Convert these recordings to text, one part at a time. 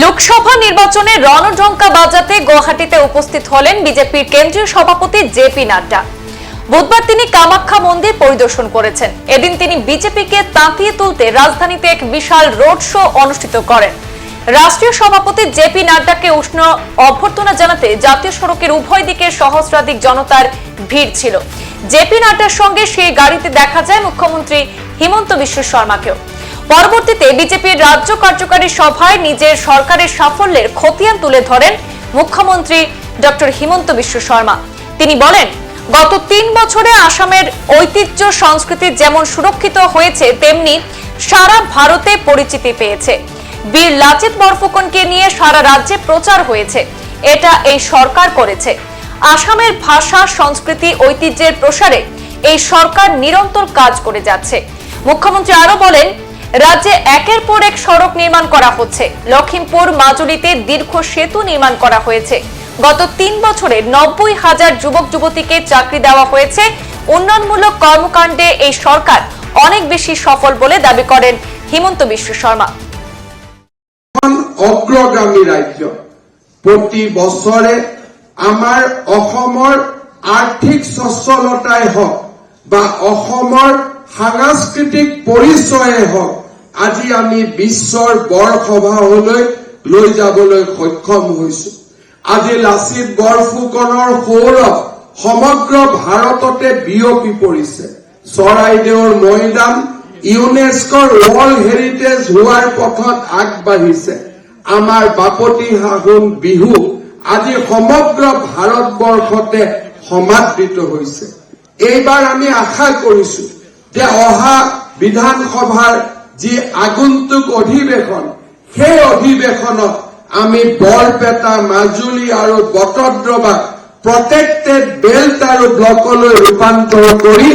লোকসভা নির্বাচনে রণঢঙ্কা বাজাতে গুয়াহাটিতে উপস্থিত হলেন বিজেপির কেন্দ্রীয় সভাপতি জেপি নাড্ডা। বুধবার তিনি কামাখ্যা মন্দির পরিদর্শন করেছেন। এদিন তিনি বিজেপিকে তাঁতিয়ে তুলতে রাজধানীতে এক বিশাল রোড শো অনুষ্ঠিত করেন। রাষ্ট্রীয় সভাপতি জেপি নাড্ডাকে উষ্ণ অভ্যর্থনা জানাতে জাতীয় সড়কের উভয় দিকে সহস্রাধিক জনতার ভিড় ছিল। জেপি নাড্ডার সঙ্গে সেই গাড়িতে দেখা যায় মুখ্যমন্ত্রী হিমন্ত বিশ্ব শর্মাকেও। পরবর্তীতে বিজেপির রাজ্য কার্যকারী সভায় নিজের সরকারের সাফল্যের খতিয়ান তুলে ধরেন মুখ্যমন্ত্রী ডক্টর হিমন্ত বিশ্ব শর্মা। তিনি বলেন, গত তিন বছরে আসামের ঐতিহ্য সংস্কৃতি যেমন সুরক্ষিত হয়েছে, তেমনি সারা ভারতে পরিচিতি পেয়েছে। বীর লাচিত বরফুকনকে নিয়ে সারা রাজ্যে প্রচার হয়েছে। এটা এই সরকার করেছে। আসামের ভাষা, সংস্কৃতি, ঐতিহ্যের প্রসারে এই সরকার নিরন্তর কাজ করে যাচ্ছে। মুখ্যমন্ত্রী আরও বলেন রাজ্যে একের পর এক সড়ক নির্মাণ করা হচ্ছে। লখিমপুর মাজুলিতে দীর্ঘ সেতু নির্মাণ করা হয়েছে। গত তিন বছরে নব্বই হাজার যুবক, যুবতীকে চাকরি দেওয়া হয়েছে। উন্নয়নমূলক কর্মকাণ্ডে এই সরকার অনেক বেশি সফল বলে দাবি করেন হিমন্ত বিশ্ব শর্মা। এখন অগ্ৰগামী ৰাজ্য প্ৰতি বছৰে আমাৰ অসমৰ আৰ্থিক সচ্ছলতাই হওক বা অসমৰ সাংস্কৃতিক পৰিচয়ে হওক আজি আমি বিশ্বৰ বৰসভালৈ লৈ যাবলৈ সক্ষম হৈছো। আজি লাচিত বৰফুকনৰ সৌৰভ সমগ্ৰ ভাৰততে বিয়পি পৰিছে। চৰাইদেউৰ মৈদাম, ইউনেস্কোৰ ৱৰ্ল্ড হেৰিটেজ হোৱাৰ পথত আগবাঢ়িছে। আমাৰ বাপতি সাহোন বিহু আজি সমগ্ৰ ভাৰতবৰ্ষতে সমাদৃত হৈছে। এইবাৰ আমি আশা কৰিছো যে অহা বিধানসভাৰ যি আগন্তুক অধিৱেশন, সেই অধিৱেশনত আমি বৰপেটা, মাজুলী আৰু বটদ্ৰৱা প্ৰটেক্টেড বেল্ট আৰু ব্লকলৈ ৰূপান্তৰ কৰি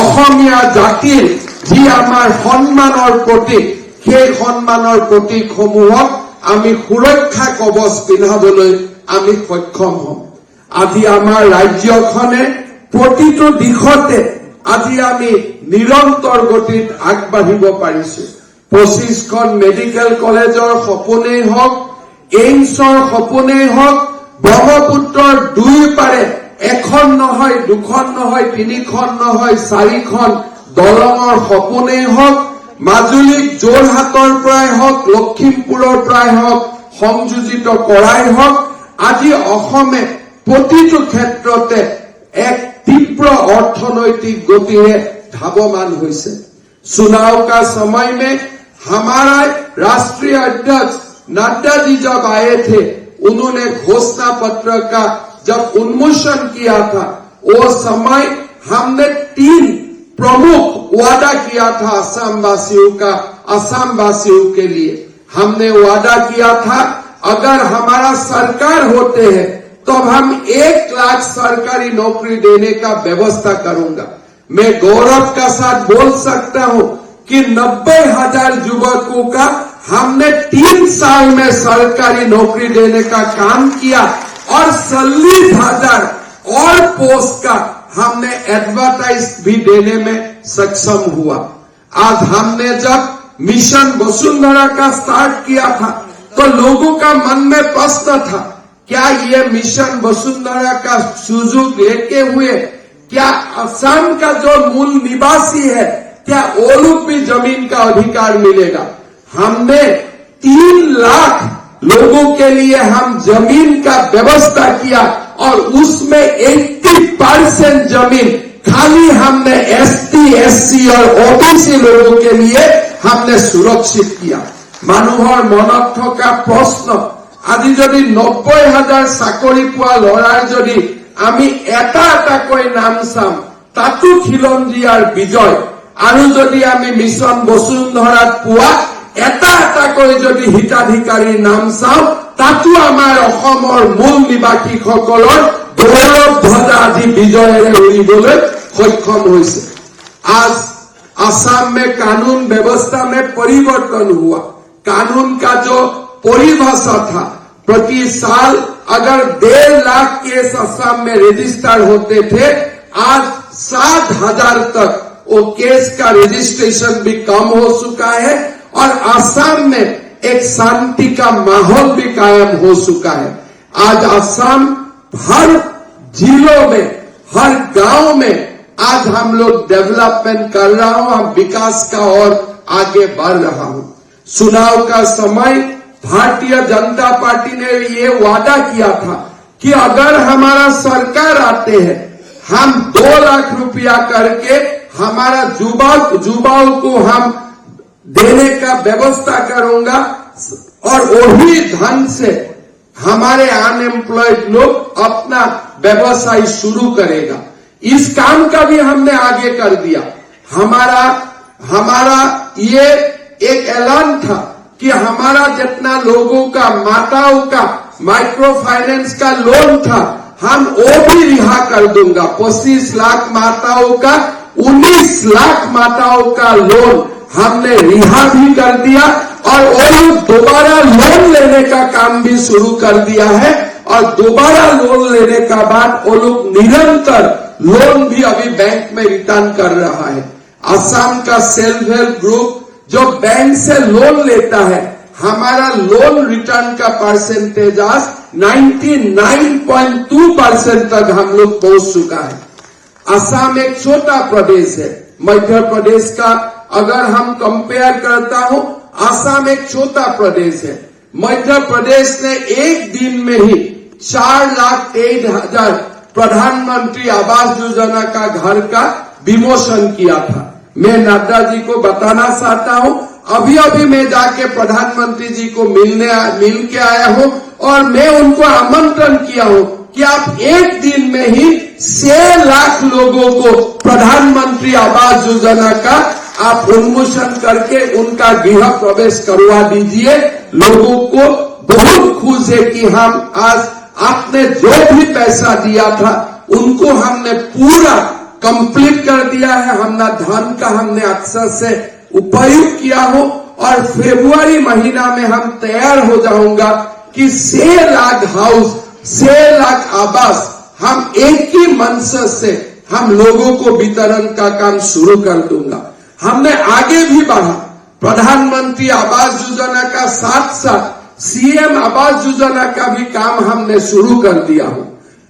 অসমীয়া জাতিৰ যি আমাৰ সন্মানৰ প্ৰতীক, সেই সন্মানৰ আমি সুৰক্ষা কবচ পিন্ধাবলৈ আমি সক্ষম হ'ম। আজি আমাৰ ৰাজ্যখনে প্ৰতিটো দিশতে আজি আমি নিৰন্তৰ গতিত আগবাঢ়িব পাৰিছো। পঁচিছখন মেডিকেল কলেজৰ সপোনেই হওক, এইমছৰ সপোনেই হওক, ব্ৰহ্মপুত্ৰৰ দুই পাৰে, এখন নহয়, দুখন নহয়, তিনিখন নহয়, চাৰিখন দলঙৰ সপোনেই হওক মাজুলীক যোৰহাটৰ পৰাই হওক, লখিমপুৰৰ পৰাই হওক, সংযোজিত কৰাই হওক, আজি অসমে প্ৰতিটো ক্ষেত্ৰতে এক তীব্ৰ অৰ্থনৈতিক গতিৰে धावमान से चुनाव का समय में हमारा राष्ट्रीय अध्यक्ष नड्डा जी जब आए थे, उन्होंने घोषणा पत्र का जब उन्मोचन किया था, वो समय हमने तीन प्रमुख वादा किया था असम वासियों का असम वासियों के लिए। हमने वादा किया था, अगर हमारा सरकार होते हैं तो हम एक लाख सरकारी नौकरी देने का व्यवस्था करूँगा। मैं गौरव का साथ बोल सकता हूँ कि नब्बे हज़ार युवकों का हमने तीन साल में सरकारी नौकरी देने का काम किया और चालीस हज़ार और पोस्ट का हमने एडवर्टाइज भी देने में सक्षम हुआ। आज हमने जब मिशन वसुंधरा का स्टार्ट किया था तो लोगों का मन में प्रश्न था, क्या ये मिशन वसुंधरा का सुजुग लेके हुए क्या असम का जो मूल निवासी है क्या वो लोग भी जमीन का अधिकार मिलेगा हमने तीन लाख लोगों के लिए हम जमीन का व्यवस्था किया और उसमें 80 परसेंट जमीन खाली हमने एसटी एससी और ओबीसी लोगों के लिए हमने सुरक्षित किया মানুহৰ মনত থকা প্ৰশ্ন আজি যদি নব্বৈ হাজাৰ চাকৰি পোৱা ল'ৰাৰ যদি আমি এটা এটাকৈ নাম চাম তাতো খিলঞ্জীয়াৰ বিজয়। আৰু যদি আমি মিছন বসুন্ধৰাত পোৱা, এটা এটাকৈ যদি হিতাধিকাৰীৰ নাম চাওঁ তাতো আমাৰ অসমৰ মূল নিবাসীসকলৰ গৌৰৱ ধ্বজা আদি বিজয়েৰে উৰিবলৈ সক্ষম হৈছে। আজ আসাম মে কানুন ব্যৱস্থা মে পৰিৱৰ্তন হোৱা। কানুন কাজ পৰিভাষা থা प्रति साल अगर डेढ़ लाख केस असम में रजिस्टर होते थे, आज सात हज़ार तक वो केस का रजिस्ट्रेशन भी कम हो चुका है और असम में एक शांति का माहौल भी कायम हो चुका है। आज असम हर जिलों में, हर गाँव में आज हम लोग डेवलपमेंट कर रहा हूँ, हम विकास का और आगे बढ़ रहा हूँ। चुनाव का समय भारतीय जनता पार्टी ने ये वादा किया था कि अगर हमारा सरकार आते हैं, हम दो लाख रुपया करके हमारा युवा युवाओं को हम देने का व्यवस्था करूँगा और वही धन से हमारे अनएम्प्लॉयड लोग अपना व्यवसाय शुरू करेगा। इस काम का भी हमने आगे कर दिया। हमारा हमारा ये एक ऐलान था कि हमारा जितना लोगों का, माताओं का माइक्रो फाइनेंस का लोन था, हम वो भी रिहा कर दूँगा। पच्चीस लाख माताओं का, उन्नीस लाख माताओं का लोन हमने रिहा भी कर दिया और वो लोग दोबारा लोन लेने का काम भी शुरू कर दिया है और दोबारा लोन लेने का बाद वो लोग निरंतर लोन भी अभी बैंक में रिटर्न कर रहा है। असम का सेल्फ हेल्प ग्रुप जो बैंक से लोन लेता है, हमारा लोन रिटर्न का परसेंटेज आज 99.2 परसेंट तक हम लोग पहुँच चुका है। असम एक छोटा प्रदेश है। मध्य प्रदेश का अगर हम कंपेयर करता हूँ, असम एक छोटा प्रदेश है। मध्य प्रदेश ने एक दिन में ही चार लाख तेईस हज़ार प्रधानमंत्री आवास योजना का घर का विमोचन किया था। मैं नड्डा जी को बताना चाहता हूँ अभी अभी मैं जाके प्रधानमंत्री जी को मिलने मिल के आया हूँ और मैं उनको आमंत्रण किया हूँ कि आप एक दिन में ही छह लाख लोगों को प्रधानमंत्री आवास योजना का आप उन्मोचन करके उनका गृह प्रवेश करवा दीजिए। लोगों को बहुत खुश है कि हम आज आपने जो भी पैसा दिया था, उनको हमने पूरा कंप्लीट कर दिया है हमने, धन का हमने अक्सर से उपयोग किया हो और फरवरी महीना में हम तैयार हो जाऊँगा कि छह लाख हाउस छह लाख आवास हम एक ही मंच से हम लोगों को वितरण का काम शुरू कर दूँगा। हमने आगे भी बढ़ा। प्रधानमंत्री आवास योजना का साथ साथ सीएम आवास योजना का भी काम हमने शुरू कर दिया हो।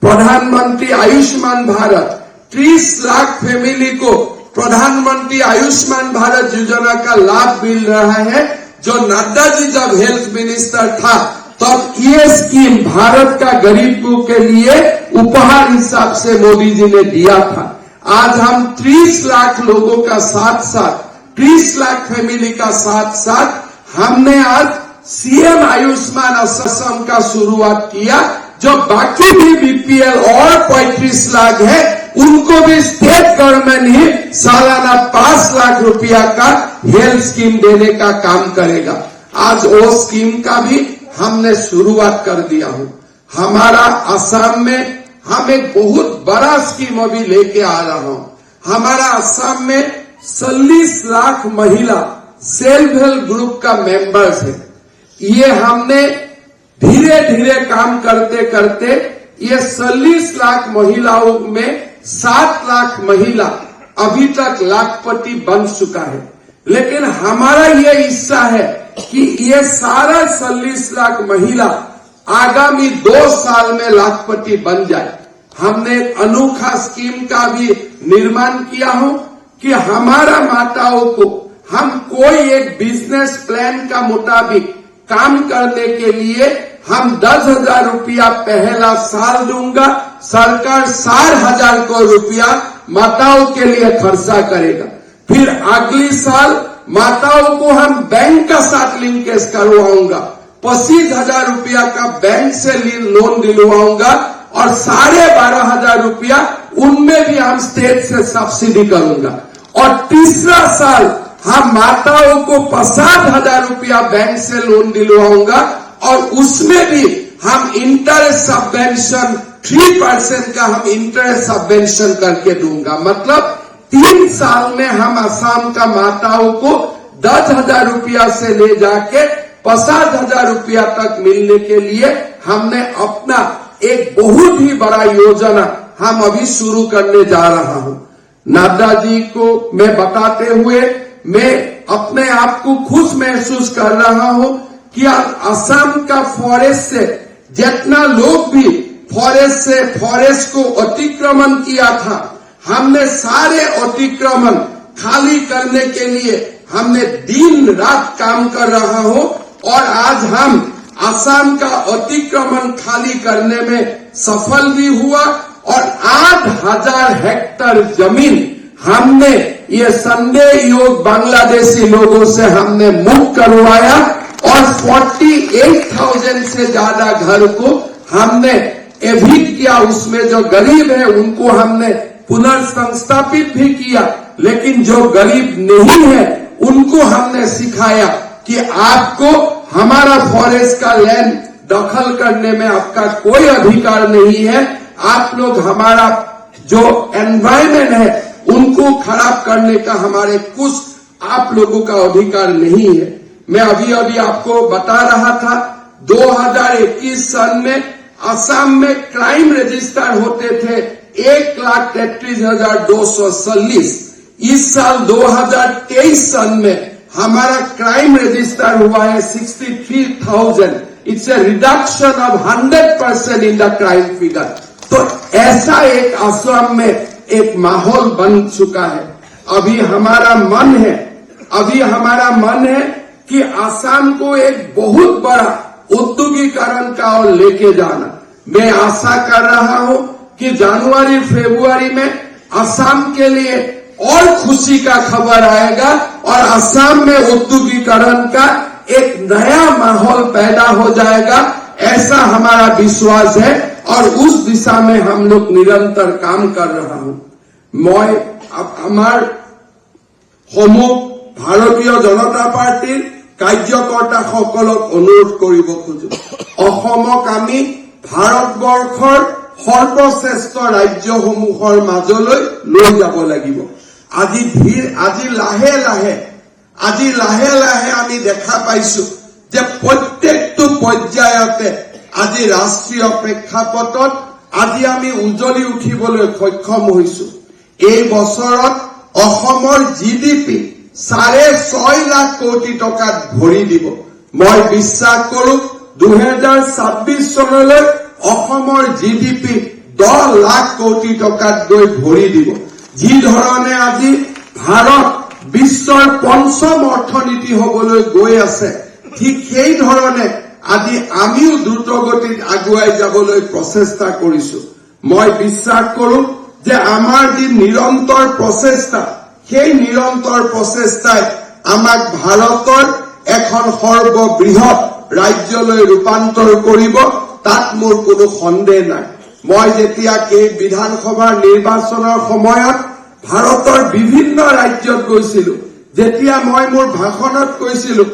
प्रधानमंत्री आयुष्मान भारत 30 लाख फैमिली को प्रधानमंत्री आयुष्मान भारत योजना का लाभ मिल रहा है, जो नड्डा जी जब हेल्थ मिनिस्टर था, तब तो ये स्कीम भारत का गरीबों के लिए उपहार हिसाब से मोदी जी ने दिया था। आज हम 30 लाख लोगों का साथ साथ 30 लाख फैमिली का साथ साथ हमने आज सीएम आयुष्मान असम का शुरुआत किया, जो बाकी भी बीपीएल और 35 लाख है उनको भी स्टेट गवर्नमेंट ही सालाना पाँच लाख रुपया का हेल्थ स्कीम देने का काम करेगा। आज वो स्कीम का भी हमने शुरुआत कर दिया हूँ। हमारा असम में हम एक बहुत बड़ा स्कीम अभी लेके आ रहा हूँ। हमारा असम में चालीस लाख महिला सेल्फ हेल्प ग्रुप का मेंबर्स है। ये हमने धीरे धीरे काम करते करते ये चालीस लाख महिलाओं में सात लाख महिला अभी तक लाखपति बन चुका है। लेकिन हमारा ये हिस्सा है कि ये सारा चालीस लाख महिला आगामी दो साल में लाखपति बन जाए। हमने अनोखा स्कीम का भी निर्माण किया हो कि हमारा माताओं को हम कोई एक बिज़नेस प्लान का मुताबिक काम करने के लिए हम दस हज़ार रुपया पहला साल दूँगा, सरकार साठ हज़ार को रुपया माताओं के लिए खर्चा करेगा। फिर अगली साल माताओं को हम बैंक का साथ लिंकेज करवाऊँगा, पच्चीस हज़ार रुपया का बैंक से लोन दिलवाऊँगा और साढ़े बारह हज़ार रुपया उनमें भी हम स्टेट से सब्सिडी करूँगा। और तीसरा साल हम माताओं को पचास हज़ार रुपया बैंक से लोन दिलवाऊँगा और उसमें भी हम इंटरेस्ट सबवेंशन थ्री परसेंट का हम इंटरेस्ट सबवेंशन करके दूँगा। मतलब तीन साल में हम असम का माताओं को दस हज़ार रुपया से ले जाके पचास हज़ार रुपया तक मिलने के लिए हमने अपना एक बहुत ही बड़ा योजना हम अभी शुरू करने जा रहा हूँ। नड्डा जी को मैं बताते हुए मैं अपने आप को खुश महसूस कर रहा हूँ। कि असम का फॉरेस्ट से जितना लोग भी फॉरेस्ट से फॉरेस्ट को अतिक्रमण किया था, हमने सारे अतिक्रमण खाली करने के लिए हमने दिन रात काम कर रहा हूँ और आज हम असम का अतिक्रमण खाली करने में सफल भी हुआ और आठ हज़ार हेक्टर ज़मीन हमने ये संदेह योग बांग्लादेशी लोगों से हमने मुक्त करवाया और 48,000 से ज़्यादा घर को हमने एविट किया। उसमें जो गरीब है उनको हमने पुनर्संस्थापित भी किया। लेकिन जो गरीब नहीं है उनको हमने सिखाया कि आपको हमारा फॉरेस्ट का लैंड दखल करने में आपका कोई अधिकार नहीं है। आप लोग हमारा जो एनवायरमेंट है उनको खराब करने का हमारे कुछ आप लोगों का अधिकार नहीं है। मैं अभी अभी आपको बता रहा था 2021 साल में असम में क्राइम रजिस्टर होते थे एक लाख तैतीस हज़ार दो सौ चालीस इस साल 2023 सन में हमारा क्राइम रजिस्टर हुआ है 63,000 it's a reduction of 100 percent in the crime figure तो ऐसा एक असम में एक माहौल बन चुका है। अभी हमारा मन है, अभी हमारा मन है कि आसाम को एक बहुत बड़ा उद्योगीकरण का और लेके जाना। मैं आशा कर रहा हूँ कि जनवरी, फरवरी में आसाम के लिए और खुशी का खबर आएगा और आसाम में उद्योगीकरण का एक नया माहौल पैदा हो जाएगा, ऐसा हमारा विश्वास है। और उस दिशा में हम लोग निरंतर काम कर रहा हूं मैं अब हमार সমূহ ভাৰতীয় জনতা পাৰ্টীৰ কাৰ্যকৰ্তাসকলক অনুৰোধ কৰিব খোজো অসমক আমি ভাৰতবৰ্ষৰ সৰ্বশ্ৰেষ্ঠ ৰাজ্যসমূহৰ মাজলৈ লৈ যাব লাগিব আজি ধীৰ আজি লাহে লাহে আজি লাহে লাহে আমি দেখা পাইছো যে প্ৰত্যেকটো পৰ্যায়তে আজি ৰাষ্ট্ৰীয় প্ৰেক্ষাপটত আজি আমি উজলি উঠিবলৈ সক্ষম হৈছো। এই বছৰত অসমৰ জি ডি ছয় লাখ কোটি টকাত ভৰি দিব। মই বিশ্বাস কৰো, দুহেজাৰ ছাব্বিছ চনলৈ অসমৰ জি ডি দহ লাখ কোটি টকাত গৈ ভৰি দিব। যি ধৰণে আজি ভাৰত বিশ্বৰ পঞ্চম অৰ্থনীতি হবলৈ গৈ আছে, ঠিক সেই ধৰণে আজি আমিও দ্ৰুতগতিত আগুৱাই যাবলৈ প্ৰচেষ্টা কৰিছো। মই বিশ্বাস কৰো যে আমাৰ যি নিৰন্তৰ প্ৰচেষ্টা, সেই নিৰন্তৰ প্ৰচেষ্টাই আমাক ভাৰতৰ এখন সৰ্ববৃহৎ ৰাজ্যলৈ ৰূপান্তৰ কৰিব, তাত মোৰ কোনো সন্দেহ নাই। মই যেতিয়া এই বিধানসভাৰ নিৰ্বাচনৰ সময়ত ভাৰতৰ বিভিন্ন ৰাজ্যত গৈছিলো, যেতিয়া মই মোৰ ভাষণত কৈছিলো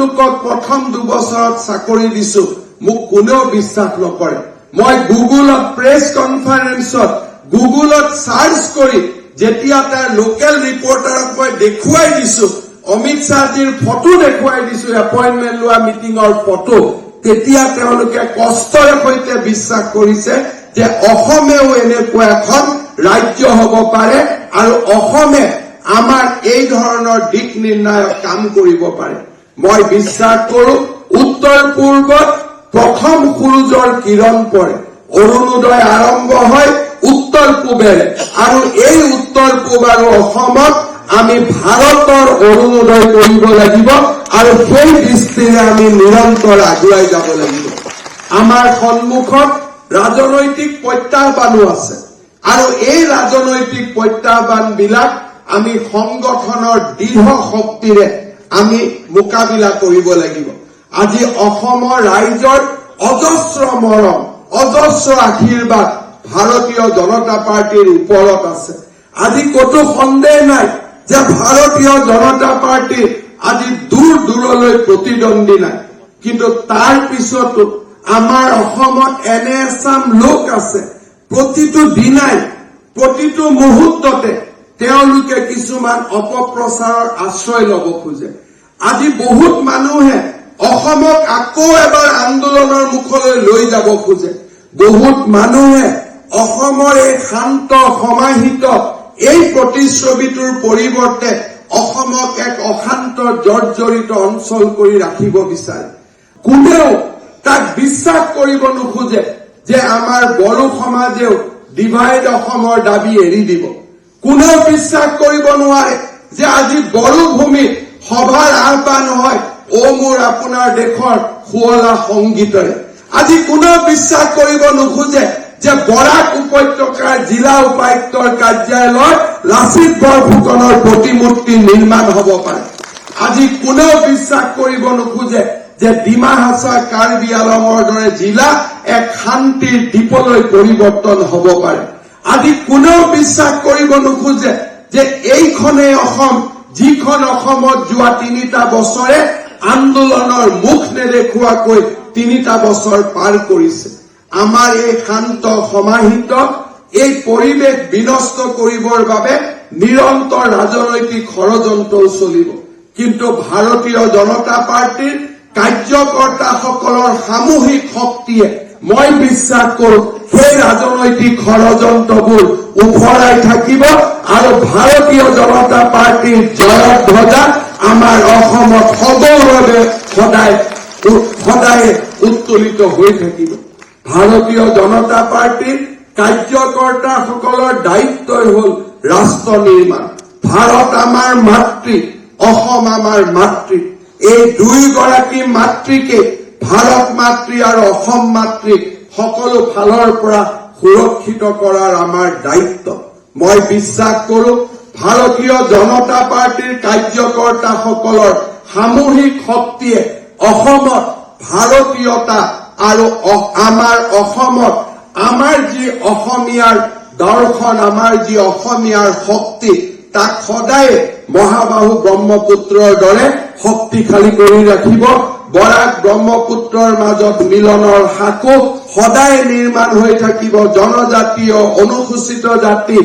লোকক প্ৰথম দুবছৰত চাকৰি দিছো মোক কোনেও বিশ্বাস নকৰে। মই গুগলত প্ৰেছ কনফাৰেন্সত গুগলত চাৰ্চ কৰি যেতিয়া তাৰ লোকেল ৰিপৰ্টাৰক মই দেখুৱাই দিছো অমিত শ্বাহজীৰ ফটো দেখুৱাই দিছো এপইণ্টমেণ্ট লোৱা মিটিঙৰ ফটো তেতিয়া তেওঁলোকে কষ্টৰে সৈতে বিশ্বাস কৰিছে যে অসমেও এনেকুৱা এখন ৰাজ্য হব পাৰে আৰু অসমে আমাৰ এই ধৰণৰ দিশ নিৰ্ণায়ক কাম কৰিব পাৰে। মই বিশ্বাস কৰো, উত্তৰ পূৰ্বত প্ৰথম সূৰ্যৰ কিৰণ পৰে। অৰুণোদয় আৰম্ভ হয় উত্তৰ পূবেৰে। আৰু এই উত্তৰ পূব আৰু আমি ভাৰতৰ অৰুণোদয় কৰিব লাগিব আৰু সেই দৃষ্টিৰে আমি নিৰন্তৰ আগুৱাই যাব লাগিব। আমাৰ সন্মুখত ৰাজনৈতিক প্ৰত্যাহ্বানো আছে। আৰু এই ৰাজনৈতিক প্ৰত্যাহ্বান বিলাক আমি সংগঠনৰ দৃঢ় শক্তিৰে আমি মোকাবিলা কৰিব লাগিব। আজি অসমৰ ৰাইজৰ অজস্ৰ মৰম, অজস্ৰ আশীৰ্বাদ ভাৰতীয় জনতা পাৰ্টীৰ ওপৰত আছে। আজি ক'তো সন্দেহ নাই যে ভাৰতীয় জনতা পাৰ্টীৰ আজি দূৰ দূৰলৈ প্ৰতিদ্বন্দ্বী নাই। কিন্তু তাৰ পিছতো আমাৰ অসমত এনে এচাম লোক আছে, প্ৰতিটো দিনাই, প্ৰতিটো মুহূৰ্ততে তেওঁলোকে কিছুমান অপপ্ৰচাৰৰ আশ্ৰয় ল'ব খোজে। আজি বহুত মানুহে অসমক আকৌ এবাৰ আন্দোলনৰ মুখলৈ লৈ যাব খোজে। বহুত মানুহে অসমৰ এই শান্ত, সমাহিত এই প্ৰতিচ্ছবিটোৰ পৰিৱৰ্তে অসমক এক অশান্ত, জৰ্জৰিত অঞ্চল কৰি ৰাখিব বিচাৰে। কোনেও তাক বিশ্বাস কৰিব নোখোজে যে আমাৰ বড়ো সমাজেও ডিভাইড অসমৰ দাবি এৰি দিব। কোনেও বিশ্বাস কৰিব যে আজি বড়ো ভূমিত সভাৰ আহ্বান হয় অ মোৰ আপোনাৰ দেশৰ শুৱলা সংগীতৰে। আজি কোনেও বিশ্বাস কৰিব নোখোজে যে বৰাক উপত্যকাৰ জিলা উপায়ুক্তৰ কাৰ্যালয়ত লাচিত বৰফুকনৰ প্ৰতিমূৰ্তি নিৰ্মাণ হ'ব পাৰে। আজি কোনেও বিশ্বাস কৰিব নোখোজে যে ডিমা হাছা কাৰ্বি আলমৰ দৰে জিলা এক শান্তিৰ দ্বীপলৈ পৰিৱৰ্তন হ'ব পাৰে। আজি কোনেও বিশ্বাস কৰিব নোখোজে যে এইখনেই অসম, যিখন অসমত যোৱা তিনিটা মুখ নেদেখুৱাকৈ তিনিটা বছৰ পাৰ কৰিছে। আমাৰ এই শান্ত, সমাহিত, এই পৰিৱেশ বিনষ্ট কৰিবৰ বাবে নিৰন্তৰ ৰাজনৈতিক ষড়যন্ত্ৰও চলিব। কিন্তু ভাৰতীয় জনতা পাৰ্টীৰ কাৰ্যকৰ্তাসকলৰ সামূহিক শক্তিয়ে মই বিশ্বাস কৰো, সেই ৰাজনৈতিক ষড়যন্ত্ৰবোৰ উফৰাই থাকিব আৰু ভাৰতীয় জনতা পাৰ্টীৰ জয়ৰ ধ্বজা আমাৰ অসমত সদায় সদায় উত্তোলিত হৈ থাকিব। ভাৰতীয় জনতা পাৰ্টীৰ কাৰ্যকৰ্তাসকলৰ দায়িত্বই হল ৰাষ্ট্ৰ নিৰ্মাণ। ভাৰত আমাৰ মাতৃ, অসম আমাৰ মাতৃ। এই দুয়োগৰাকী মাতৃকে ভাৰত মাতৃ আৰু অসম মাতৃক সকলো ফালৰ পৰা সুৰক্ষিত কৰাৰ আমাৰ দায়িত্ব। মই বিশ্বাস কৰো, ভাৰতীয় জনতা পাৰ্টীৰ কাৰ্যকৰ্তাসকলৰ সামূহিক শক্তিয়ে অসমত ভাৰতীয়তা আৰু আমাৰ অসমত আমাৰ যি অসমীয়াৰ দৰ্শন, আমাৰ যি অসমীয়াৰ শক্তি, তাক সদায় মহাবাহু ব্ৰহ্মপুত্ৰৰ দৰে শক্তিশালী কৰি ৰাখিব। বৰাক ব্ৰহ্মপুত্ৰৰ মাজত মিলনৰ সাঁকো সদায় নিৰ্মাণ হৈ থাকিব। জনজাতীয় অনুসূচিত জাতি,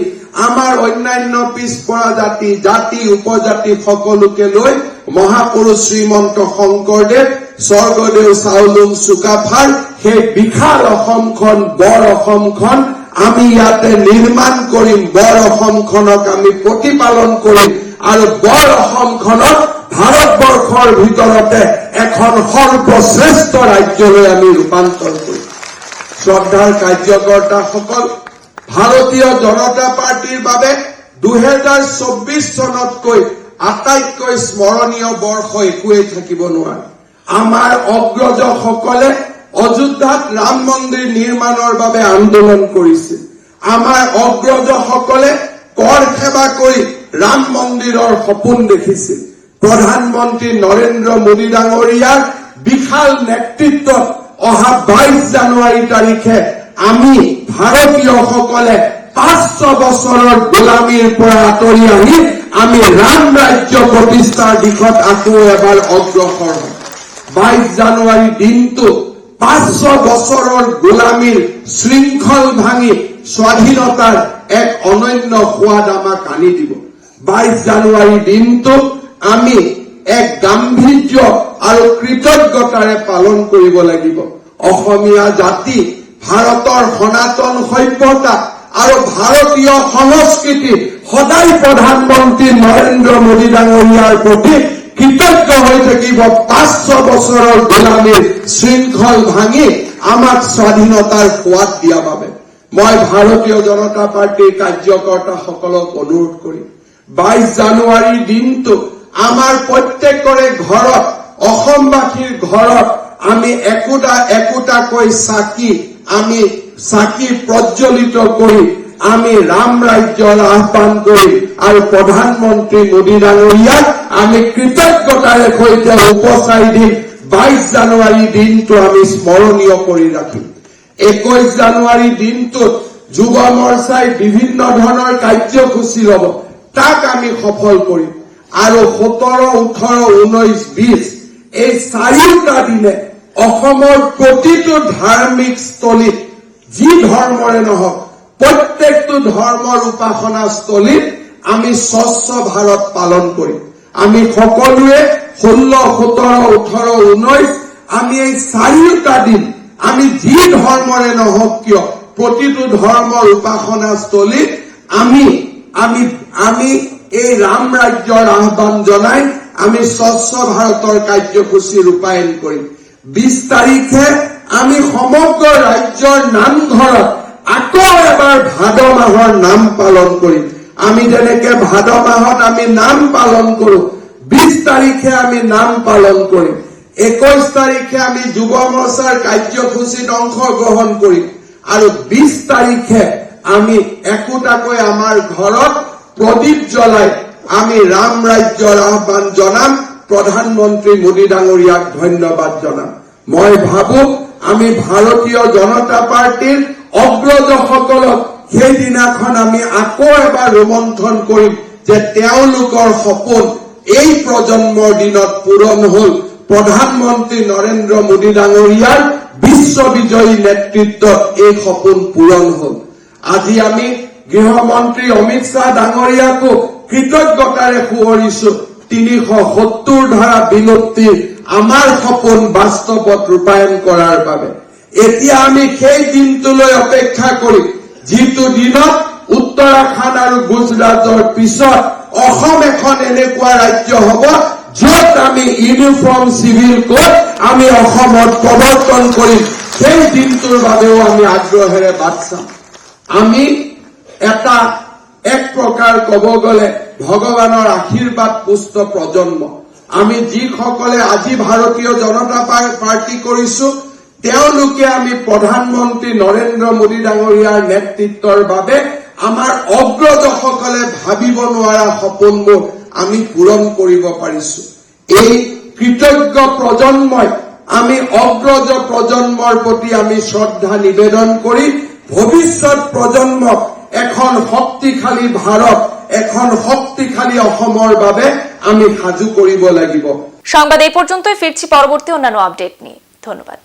আমাৰ অন্যান্য পিছপৰা জাতি জাতি, উপজাতি সকলোকে লৈ মহাপুৰুষ শ্ৰীমন্ত শংকৰদেৱ, স্বৰ্গদেউ চাউলুং চুকাফাৰ, সেই বিশাল অসমখন, বৰ অসমখন, আমি ইয়াতে নিৰ্মাণ কৰিম। বৰ অসমখনক আমি প্ৰতিপালন কৰিম আৰু বৰ অসমখনক ভাৰতবৰ্ষৰ ভিতৰতে এখন সৰ্বশ্ৰেষ্ঠ ৰাজ্যলৈ আমি ৰূপান্তৰ কৰিম। শ্ৰদ্ধাৰ কাৰ্যকৰ্তাসকল, ভাৰতীয় জনতা পাৰ্টীৰ বাবে দুহেজাৰ চৌবিশ চনতকৈ আটাইতকৈ স্মৰণীয় বৰ্ষ একোৱেই থাকিব নোৱাৰে। আমাৰ অগ্ৰজসকলে অযোধ্যাত ৰাম মন্দিৰ নিৰ্মাণৰ বাবে আন্দোলন কৰিছিল। আমাৰ অগ্ৰজসকলে কৰ সেৱা কৰি ৰাম মন্দিৰৰ সপোন দেখিছিল। প্ৰধানমন্ত্ৰী নৰেন্দ্ৰ মোদী ডাঙৰীয়াৰ বিশাল নেতৃত্বত অহা বাইশ জানুৱাৰী তাৰিখে আমি ভাৰতীয়সকলে পাঁচশো বছৰৰ গোলামীৰ পৰা আঁতৰি আহি আমি ৰাম ৰাজ্য প্ৰতিষ্ঠাৰ দিশত আকৌ এবাৰ অগ্ৰসৰ হম। বাইশ জানুৱাৰী দিনটো পাঁচশো বছৰৰ গোলামীৰ শৃংখল ভাঙি স্বাধীনতাৰ এক অনন্য সোৱাদ আমাক আনি দিব। বাইশ জানুৱাৰী দিনটো আমি এক গাম্ভীৰ্য আৰু কৃতজ্ঞতাৰে পালন কৰিব লাগিব। অসমীয়া জাতি, ভাৰতৰ সনাতন সভ্যতা আৰু ভাৰতীয় সংস্কৃতি সদায় প্ৰধানমন্ত্ৰী নৰেন্দ্ৰ মোদী ডাঙৰীয়াৰ প্ৰতি কৃতজ্ঞ হৈ থাকিব। পাঁচশো বছৰৰ গোলামীৰ শৃংখল ভাঙি আমাক স্বাধীনতাৰ সোৱাদ দিয়া বাবে মই ভাৰতীয় জনতা পাৰ্টীৰ কাৰ্যকৰ্তাসকলক অনুৰোধ কৰিম। বাইশ জানুৱাৰীৰ দিনটো আমাৰ প্ৰত্যেকৰে ঘৰত, অসমবাসীৰ ঘৰত, আমি একোটা একোটাকৈ চাকি, আমি চাকি প্ৰজ্বলিত কৰি, আমি ৰাম ৰাজ্যৰ আহ্বান কৰিম আৰু প্ৰধানমন্ত্ৰী মোদী ডাঙৰীয়াক আমি কৃতজ্ঞতাৰে সৈতে উপচাই দিম বাইশ জানুৱাৰী দিনটো আমি স্মৰণীয় কৰি ৰাখিম। একৈশ জানুৱাৰী দিনটোত যুৱ মৰ্চাই বিভিন্ন ধৰণৰ কাৰ্যসূচী ল'ব, তাক আমি সফল কৰিম। আৰু সোতৰ, ওঠৰ, ঊনৈশ, বিশ, এই চাৰিওটা দিনে অসমৰ প্ৰতিটো ধাৰ্মিক স্থলীত, যি ধৰ্মৰে নহওক, প্ৰত্যেকটো ধৰ্মৰ উপাসনা স্থলীত আমি স্বচ্ছ ভাৰত পালন কৰিম। আমি সকলোৱে ষোল্ল, সোতৰ, ওঠৰ, ঊনৈশ, আমি এই চাৰিওটা দিন, আমি যি ধৰ্মৰে নহওক কিয়, প্ৰতিটো ধৰ্মৰ উপাসনা স্থলীত আমি আমি আমি এই ৰাম ৰাজ্যৰ আহ্বান জনাই আমি স্বচ্ছ ভাৰতৰ কাৰ্যসূচী ৰূপায়ণ কৰিম বিশ তাৰিখে আমি সমগ্ৰ ৰাজ্যৰ নামঘৰত আকৌ এবাৰ ভাদ মাহৰ নাম পালন কৰিম। আমি যেনেকে ভাদ মাহত আমি নাম পালন কৰো, বিশ তাৰিখে আমি নাম পালন কৰিম। একৈশ তাৰিখে আমি যুৱ মৰ্চাৰ কাৰ্যসূচীত অংশগ্ৰহণ কৰিম। আৰু বিশ তাৰিখে আমি একোটাকৈ আমাৰ ঘৰত প্ৰদীপ জ্বলাই আমি ৰাম ৰাজ্যৰ আহ্বান জনাম প্ৰধানমন্ত্ৰী মোদী ডাঙৰীয়াক ধন্যবাদ জনাম। মই ভাবো, আমি ভাৰতীয় জনতা পাৰ্টীৰ অগ্ৰজসকলক সেইদিনাখন আমি আকৌ এবাৰ ৰোমন্থন কৰিম যে তেওঁলোকৰ সপোন এই প্ৰজন্মৰ দিনত পূৰণ হল। প্ৰধানমন্ত্ৰী নৰেন্দ্ৰ মোদী ডাঙৰীয়াৰ বিশ্ববিজয়ী নেতৃত্বত এই সপোন পূৰণ হল। আজি আমি গৃহমন্ত্ৰী অমিত শ্বাহ ডাঙৰীয়াকো কৃতজ্ঞতাৰে সোঁৱৰিছো। তিনিশ সত্তৰ ধাৰা বিলুপ্তিৰ আমাৰ সপোন বাস্তৱত ৰূপায়ণ কৰাৰ বাবে। এতিয়া আমি সেই দিনটোলৈ অপেক্ষা কৰিম যিটো দিনত উত্তৰাখণ্ড আৰু গুজৰাটৰ পিছত অসম এখন এনেকুৱা ৰাজ্য হব, য'ত আমি ইউনিফৰ্ম চিভিল কোড আমি অসমত প্ৰৱৰ্তন কৰিম। সেই দিনটোৰ বাবেও আমি আগ্ৰহেৰে বাট চাম। আমি এটা এক প্ৰকাৰ কব গলে ভগৱানৰ আশীৰ্বাদ পুষ্ট প্ৰজন্ম। আমি যিসকলে আজি ভাৰতীয় জনতা পাৰ্টি কৰিছো আমি প্ৰধানমন্ত্ৰী নৰেন্দ্ৰ মোদী ডাঙৰীয়াৰ নেতৃত্বৰ বাবে আমাৰ অগ্ৰজসকলে ভাবিব নোৱাৰা সপোনবোৰ আমি পূৰণ কৰিব পাৰিছো। এই কৃতজ্ঞ প্ৰজন্মই আমি অগ্ৰজ প্ৰজন্মৰ প্ৰতি আমি শ্ৰদ্ধা নিবেদন কৰি ভৱিষ্যত প্রজন্মক এখন শক্তিশালী ভাৰত, এখন শক্তিশালী অসমৰ বাবে আমি সাজু কৰিব লাগিব। সংবাদ এই পর্যন্তই, ফিরছি পরবর্তী অন্যান্য আপডেট নিয়ে। ধন্যবাদ।